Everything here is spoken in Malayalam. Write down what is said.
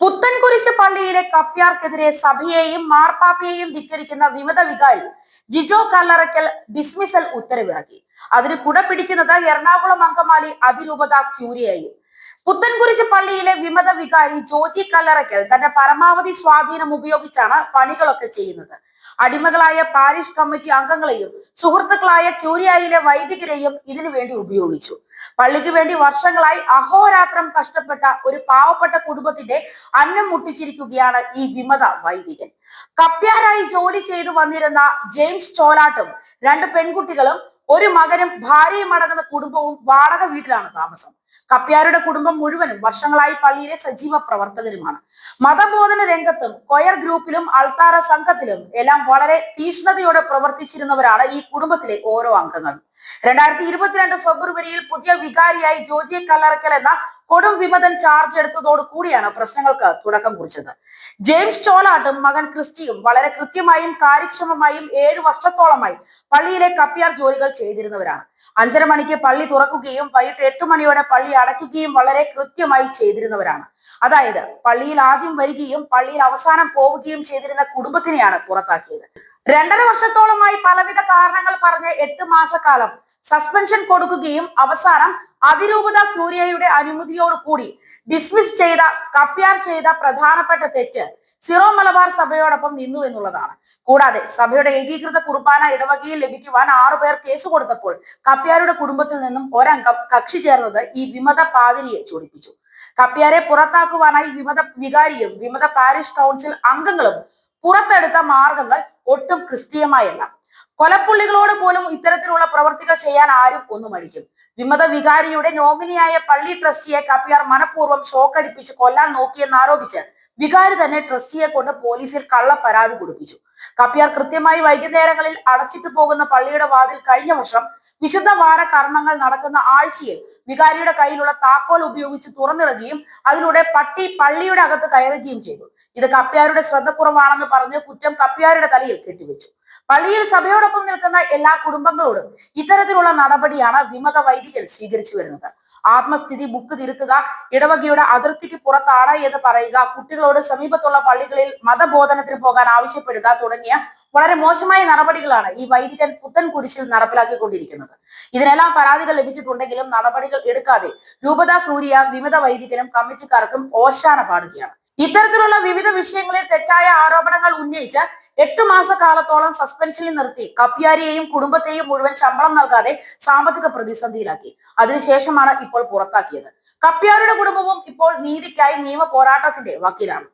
പുത്തൻകുരിശ് പള്ളിയിലെ കപ്യാർക്കെതിരെ സഭയെയും മാർപ്പാപ്പയെയും ധിക്കരിക്കുന്ന വിമത വികാരി ജിജോ കല്ലറയ്ക്കൽ ഡിസ്മിസൽ ഉത്തരവിറക്കി. അതിന് കുട പിടിക്കുന്നത് എറണാകുളം അങ്കമാലി അതിരൂപത ക്യൂരിയയും പുത്തൻകുരിശ് പള്ളിയിലെ വിമത വികാരി ജോജി കല്ലറയ്ക്കൽ തന്റെ പരമാവധി സ്വാധീനം ഉപയോഗിച്ചാണ് പണികളൊക്കെ ചെയ്യുന്നത്. അടിമകളായ പാരിഷ് കമ്മിറ്റി അംഗങ്ങളെയും സുഹൃത്തുക്കളായ ക്യൂരിയായിലെ വൈദികരെയും ഇതിനു വേണ്ടി ഉപയോഗിച്ചു. പള്ളിക്ക് വേണ്ടി വർഷങ്ങളായി അഹോരാത്രം കഷ്ടപ്പെട്ട ഒരു പാവപ്പെട്ട കുടുംബത്തിന്റെ അന്നം മുട്ടിച്ചിരിക്കുകയാണ് ഈ വിമത വൈദികൻ. കപ്യാരായി ജോലി ചെയ്തു വന്നിരുന്ന ജെയിംസ് ചോലാട്ടും രണ്ട് പെൺകുട്ടികളും ഒരു മകനും ഭാര്യയും അടങ്ങുന്ന കുടുംബവും വാടക വീട്ടിലാണ് താമസം. കപ്യാരുടെ കുടുംബം മുഴുവനും വർഷങ്ങളായി പള്ളിയിലെ സജീവ പ്രവർത്തകരുമാണ്. മതബോധന രംഗത്തും കൊയർ ഗ്രൂപ്പിലും അൾത്താറ സംഘത്തിലും എല്ലാം വളരെ തീഷ്ണതയോടെ പ്രവർത്തിച്ചിരുന്നവരാണ് ഈ കുടുംബത്തിലെ ഓരോ അംഗങ്ങളും. രണ്ടായിരത്തി ഇരുപത്തിരണ്ട് ഫെബ്രുവരിയിൽ പുതിയ വികാരിയായി ജോജി കല്ലറക്കൽ എന്ന കൊടും വിമതൻ ചാർജ് എടുത്തതോട് കൂടിയാണ് പ്രശ്നങ്ങൾക്ക് തുടക്കം കുറിച്ചത്. ജെയിംസ് ചോലാട്ടും മകൻ ക്രിസ്റ്റിയും വളരെ കൃത്യമായും കാര്യക്ഷമമായും ഏഴു വർഷത്തോളമായി പള്ളിയിലെ കപ്പ്യാർ ജോലികൾ ചെയ്തിരുന്നവരാണ്. അഞ്ചര മണിക്ക് പള്ളി തുറക്കുകയും വൈകിട്ട് എട്ട് മണിയോടെ പള്ളി അടയ്ക്കുകയും വളരെ കൃത്യമായി ചെയ്തിരുന്നവരാണ്. അതായത് പള്ളിയിൽ ആദ്യം വരികയും പള്ളിയിൽ അവസാനം പോവുകയും ചെയ്തിരുന്ന കുടുംബത്തിനെയാണ് പുറത്താക്കിയത്. രണ്ടര വർഷത്തോളമായി പലവിധ കാരണങ്ങൾ പറഞ്ഞ് എട്ട് മാസക്കാലം സസ്പെൻഷൻ കൊടുക്കുകയും അവസാനം അതിരൂപത ക്യൂരിയയുടെ അനുമതിയോട് കൂടി ഡിസ്മിസ് ചെയ്ത കപ്യാർ ചെയ്ത പ്രധാനപ്പെട്ട തെറ്റ് സിറോ മലബാർ സഭയോടൊപ്പം നിന്നു എന്നുള്ളതാണ്. കൂടാതെ സഭയുടെ ഏകീകൃത കുർബാന ഇടവകയിൽ ലഭിക്കുവാൻ ആറു പേർ കേസ് കൊടുത്തപ്പോൾ കപ്യാരുടെ കുടുംബത്തിൽ നിന്നും ഒരംഗം കക്ഷി ചേർന്നത് ഈ വിമത പാതിരിയെ ചൊടിപ്പിച്ചു. കപ്യാരെ പുറത്താക്കുവാനായി വിമത വികാരിയും വിമത പാരിഷ് കൗൺസിൽ അംഗങ്ങളും പുറത്തെടുത്ത മാർഗങ്ങൾ ഒട്ടും ക്രിസ്തീയമായല്ല. കൊലപ്പുള്ളികളോട് പോലും ഇത്തരത്തിലുള്ള പ്രവർത്തികൾ ചെയ്യാൻ ആരും ഒന്നും അടിക്കും വിമത വികാരിയുടെ നോമിനിയായ പള്ളി ട്രസ്റ്റിയെ കപ്പിയാർ മനഃപൂർവം ഷോക്കടിപ്പിച്ച് കൊല്ലാൻ നോക്കിയെന്ന് ആരോപിച്ച് വികാരി തന്നെ ട്രസ്റ്റിയെ കൊണ്ട് പോലീസിൽ കള്ള പരാതി കൊടുപ്പിച്ചു. കപ്പിയാർ കൃത്യമായി വൈകുന്നേരങ്ങളിൽ അടച്ചിട്ട് പോകുന്ന പള്ളിയുടെ വാതിൽ കഴിഞ്ഞ വർഷം വിശുദ്ധ വാര കർമ്മങ്ങൾ നടക്കുന്ന ആഴ്ചയിൽ വികാരിയുടെ കയ്യിലുള്ള താക്കോൽ ഉപയോഗിച്ച് തുറന്നിടുകയും അതിലൂടെ പട്ടി പള്ളിയുടെ അകത്ത് കയറുകയും ചെയ്തു. ഇത് കപ്പ്യാരുടെ ശ്രദ്ധക്കുറവാണെന്ന് പറഞ്ഞ് കുറ്റം കപ്പ്യാരുടെ തലയിൽ കെട്ടിവെച്ചു. പള്ളിയിൽ സഭയോടൊപ്പം നിൽക്കുന്ന എല്ലാ കുടുംബങ്ങളോടും ഇത്തരത്തിലുള്ള നടപടിയാണ് വിമത വൈദികൻ സ്വീകരിച്ചു വരുന്നത്. ആത്മസ്ഥിതി ബുക്ക് തിരുത്തുക ഇടവകയുടെ അതിർത്തിക്ക് പുറത്താണ് എന്ന് പറയുക കുട്ടികളോട് സമീപത്തുള്ള പള്ളികളിൽ മതബോധനത്തിന് പോകാൻ ആവശ്യപ്പെടുക തുടങ്ങിയ വളരെ മോശമായ നടപടികളാണ് ഈ വൈദികൻ പുത്തൻ കുരിശിൽ നടപ്പിലാക്കിക്കൊണ്ടിരിക്കുന്നത്. ഇതിനെല്ലാം പരാതികൾ ലഭിച്ചിട്ടുണ്ടെങ്കിലും നടപടികൾ എടുക്കാതെ രൂപതാ ക്രൂരിയ വിമത വൈദികനും കമ്മിറ്റിക്കാർക്കും ഓശാന പാടുകയാണ്. ഇത്തരത്തിലുള്ള വിവിധ വിഷയങ്ങളിൽ തെറ്റായ ആരോപണങ്ങൾ ഉന്നയിച്ച് എട്ട് മാസക്കാലത്തോളം സസ്പെൻഷനിൽ നിർത്തി. കപ്യാരിയെയും കുടുംബത്തെയും മുഴുവൻ ശമ്പളം നൽകാതെ സാമ്പത്തിക പ്രതിസന്ധിയിലാക്കി. അതിനുശേഷമാണ് ഇപ്പോൾ പുറത്താക്കിയത്. കപ്യാരുടെ കുടുംബവും ഇപ്പോൾ നീതിക്കായി നിയമ പോരാട്ടത്തിന്റെ വക്കീലാണ്.